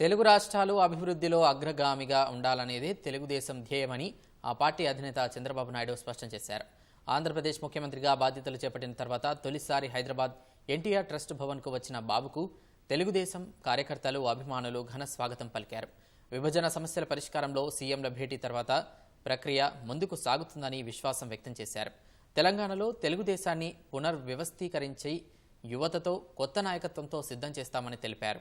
తెలుగు రాష్ట్రాలు అభివృద్ధిలో అగ్రగామిగా ఉండాలనేదే తెలుగుదేశం ధ్యేయమని ఆ పార్టీ అధినేత చంద్రబాబు నాయుడు స్పష్టం చేశారు. ఆంధ్రప్రదేశ్ ముఖ్యమంత్రిగా బాధ్యతలు చేపట్టిన తర్వాత తొలిసారి హైదరాబాద్ ఎన్టీఆర్ ట్రస్ట్ భవన్కు వచ్చిన బాబుకు తెలుగుదేశం కార్యకర్తలు అభిమానులు ఘన స్వాగతం పలికారు. విభజన సమస్యల పరిష్కారంలో సీఎంల భేటీ తర్వాత ప్రక్రియ ముందుకు సాగుతుందని విశ్వాసం వ్యక్తం చేశారు. తెలంగాణలో తెలుగుదేశాన్ని పునర్వ్యవస్థీకరించి యువతతో కొత్త నాయకత్వంతో సిద్ధం చేస్తామని తెలిపారు.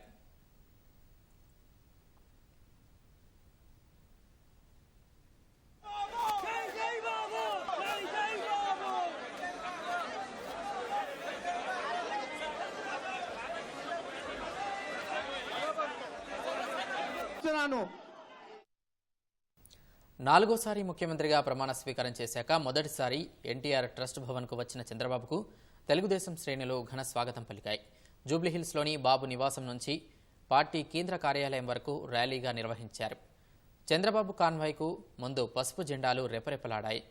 చెప్తున్నాను నాలుగోసారి ముఖ్యమంత్రిగా ప్రమాణ స్వీకారం చేశాక మొదటిసారి ఎన్టీఆర్ ట్రస్ట్ భవన్కు వచ్చిన చంద్రబాబుకు తెలుగుదేశం శ్రేణులు ఘన స్వాగతం పలికాయి. జూబ్లీహిల్స్లోని బాబు నివాసం నుంచి పార్టీ కేంద్ర కార్యాలయం వరకు ర్యాలీగా నిర్వహించారు. చంద్రబాబు కాన్వాయ్కు ముందు పసుపు జెండాలు రెపరెపలాడాయి.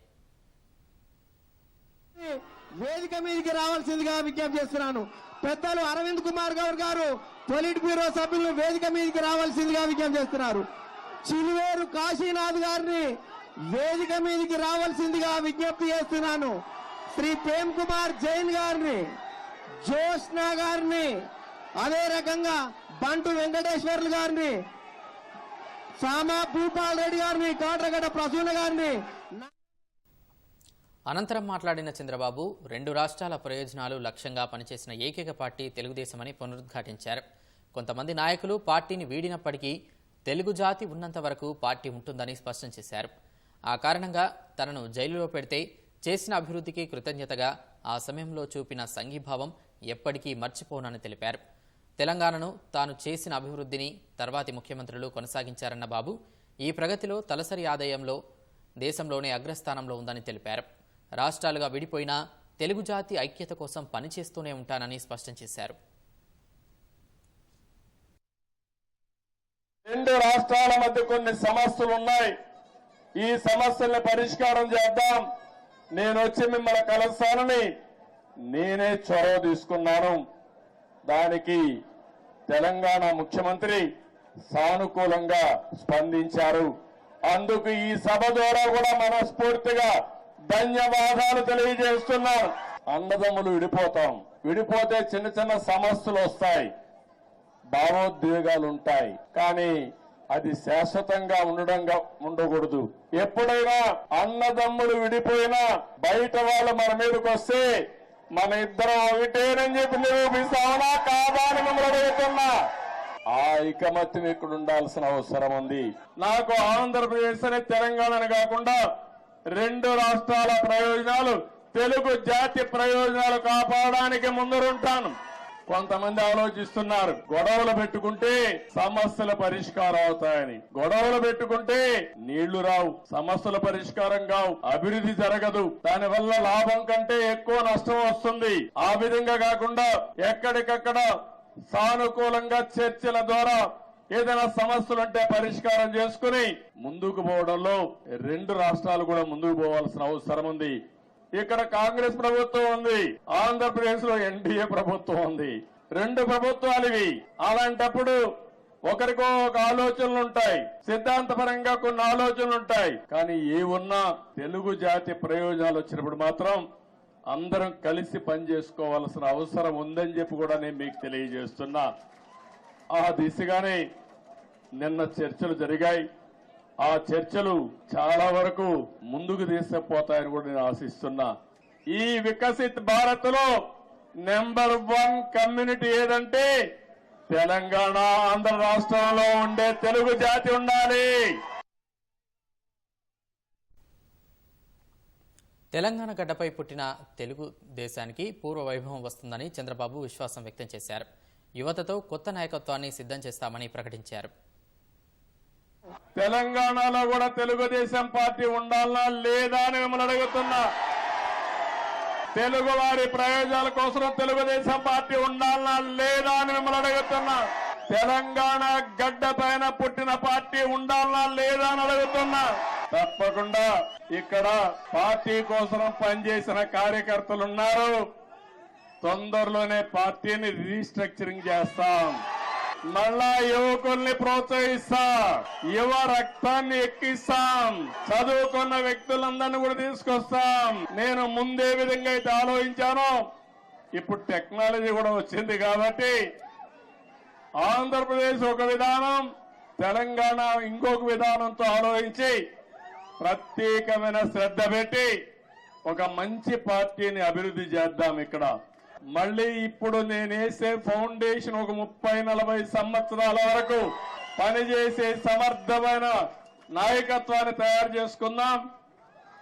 వేదిక మీదకి రావాల్సిందిగా విజ్ఞప్తి చేస్తున్నాను. పెద్దలు అరవింద్ కుమార్ గౌర్ గారు పొలిట్ బ్యూరో సభ్యులు వేదిక మీదకి రావాల్సిందిగా విజ్ఞప్తి చేస్తున్నారు. చిలువేరు కాశీనాథ్ గారిని వేదిక మీదకి రావాల్సిందిగా విజ్ఞప్తి చేస్తున్నాను. శ్రీ ప్రేమ్ కుమార్ జైన్ గారిని జోష్నా గారిని అదే రకంగా బంటు వెంకటేశ్వర్లు గారిని సామా భూపాల్ రెడ్డి గారిని కాట్రగడ్డ ప్రసూన గారిని అనంతరం మాట్లాడిన చంద్రబాబు రెండు రాష్ట్రాల ప్రయోజనాలు లక్ష్యంగా పనిచేసిన ఏకైక పార్టీ తెలుగుదేశమని పునరుద్ఘాటించారు. కొంతమంది నాయకులు పార్టీని వీడినప్పటికీ తెలుగు జాతి ఉన్నంత వరకు పార్టీ ఉంటుందని స్పష్టం చేశారు. ఆ కారణంగా తనను జైలులో పెడితే చేసిన అభివృద్ధికి కృతజ్ఞతగా ఆ సమయంలో చూపిన సంఘీభావం ఎప్పటికీ మర్చిపోనని తెలిపారు. తెలంగాణను తాను చేసిన అభివృద్ధిని తర్వాతి ముఖ్యమంత్రులు కొనసాగించారన్న బాబు ఈ ప్రగతిలో తలసరి ఆదాయంలో దేశంలోనే అగ్రస్థానంలో ఉందని తెలిపారు. రాష్ట్రాలుగా విడిపోయినా తెలుగు జాతి ఐక్యత కోసం పనిచేస్తూనే ఉంటానని స్పష్టం చేశారు. రెండు రాష్ట్రాల మధ్య కొన్ని సమస్యలు ఉన్నాయి. ఈ సమస్యల్ని పరిష్కారం చేద్దాం. నేను వచ్చి మిమ్మల్ని కలుస్తానని నేనే చొరవ తీసుకున్నాను. దానికి తెలంగాణ ముఖ్యమంత్రి సానుకూలంగా స్పందించారు. అందుకు ఈ సభ ద్వారా కూడా మనస్ఫూర్తిగా ధన్యవాదాలు తెలియజేస్తున్నాను అన్నదమ్ములు విడిపోతాం. విడిపోతే చిన్న చిన్న సమస్యలు వస్తాయి. భావోద్వేగాలు ఉంటాయి కానీ అది శాశ్వతంగా ఉండడంగా ఉండకూడదు. ఎప్పుడైనా అన్నదమ్ములు విడిపోయినా బయట వాళ్ళు మన మీదకి వస్తే మన ఇద్దరం ఒకటేనని చెప్పి నిరూపిస్తామనా కాదా అని మిమ్మల్ని అడుగుతున్నా. ఆ ఐకమత్యం ఇక్కడ ఉండాల్సిన అవసరం ఉంది? నాకు ఆంధ్రప్రదేశ్ అనే తెలంగాణ కాకుండా రెండు రాష్ట్రాల ప్రయోజనాలు తెలుగు జాతి ప్రయోజనాలు కాపాడడానికి ముందరుంటాను. కొంతమంది ఆలోచిస్తున్నారు గొడవలు పెట్టుకుంటే సమస్యల పరిష్కారం అవుతాయని. గొడవలు పెట్టుకుంటే నీళ్ళు రావు సమస్యల పరిష్కారం కావు అభివృద్ధి జరగదు. దానివల్ల లాభం కంటే ఎక్కువ నష్టం వస్తుంది. ఆ విధంగా కాకుండా ఎక్కడికక్కడ సానుకూలంగా చర్చల ద్వారా ఏదైనా సమస్యలు ఉంటే పరిష్కారం చేసుకుని ముందుకు పోవడంలో రెండు రాష్ట్రాలు కూడా ముందుకు పోవాల్సిన అవసరం ఉంది. ఇక్కడ కాంగ్రెస్ ప్రభుత్వం ఉంది ఆంధ్రప్రదేశ్లో ఎన్డీఏ ప్రభుత్వం ఉంది. రెండు ప్రభుత్వాలు ఇవి. అలాంటప్పుడు ఒకరికో ఒక ఆలోచనలు ఉంటాయి సిద్ధాంతపరంగా కొన్ని ఆలోచనలు ఉంటాయి. కానీ ఏ ఉన్నా తెలుగు జాతి ప్రయోజనాలు వచ్చినప్పుడు మాత్రం అందరం కలిసి పనిచేసుకోవాల్సిన అవసరం ఉందని చెప్పి కూడా నేను మీకు తెలియజేస్తున్నా. ఆ దిశగానే నిన్న చర్చలు జరిగాయి. ఆ చర్చలు చాలా వరకు ముందుకు తీసుకుపోతాయని కూడా నేను ఆశిస్తున్నా. ఈ వికసిత్ భారత్లో నెంబర్ వన్ కమ్యూనిటీ ఏదంటే తెలంగాణ ఆంధ్ర రాష్ట్రంలో ఉండే తెలుగు జాతి ఉండాలి. తెలంగాణ గడ్డపై పుట్టిన తెలుగు దేశానికి పూర్వ వైభవం వస్తుందని చంద్రబాబు విశ్వాసం వ్యక్తం చేశారు. యువతతో కొత్త నాయకత్వాన్ని సిద్ధం చేస్తామని ప్రకటించారు. తెలంగాణలో కూడా తెలుగుదేశం పార్టీ ఉండాలనా లేదా అని మిమ్మల్ని అడుగుతున్నా. తెలుగు వారి ప్రయోజనాల కోసం తెలుగుదేశం పార్టీ ఉండాలనా లేదా అని మిమ్మల్ని అడుగుతున్నా. తెలంగాణ గడ్డ పైన పుట్టిన పార్టీ ఉండాలనా లేదా అని అడుగుతున్నా. తప్పకుండా ఇక్కడ పార్టీ కోసం పనిచేసిన కార్యకర్తలు ఉన్నారు. తొందరలోనే పార్టీని రీస్ట్రక్చరింగ్ చేస్తాం. మళ్ళా యువకుల్ని ప్రోత్సహిస్తా. యువ రక్తాన్ని ఎక్కిస్తాం. చదువుకున్న వ్యక్తులందరినీ కూడా తీసుకొస్తాం. నేను ముందే విధంగా అయితే ఆలోచించాను. ఇప్పుడు టెక్నాలజీ కూడా వచ్చింది కాబట్టి ఆంధ్రప్రదేశ్ ఒక విధానం తెలంగాణ ఇంకొక విధానంతో ఆలోచించి ప్రత్యేకమైన శ్రద్ధ పెట్టి ఒక మంచి పార్టీని అభివృద్ధి చేద్దాం ఇక్కడ. మళ్ళీ ఇప్పుడు నేను వేసే ఫౌండేషన్ ఒక ముప్పై నలభై సంవత్సరాల వరకు పనిచేసే సమర్థమైన నాయకత్వాన్ని తయారు చేసుకుందాం.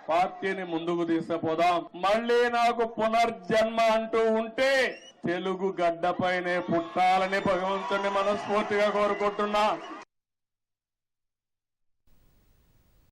పార్టీని ముందుకు తీసుకుపోదాం. మళ్ళీ నాకు పునర్జన్మ అంటూ ఉంటే తెలుగు గడ్డపైనే పుట్టాలని భగవంతుని మనస్ఫూర్తిగా కోరుకుంటున్నా.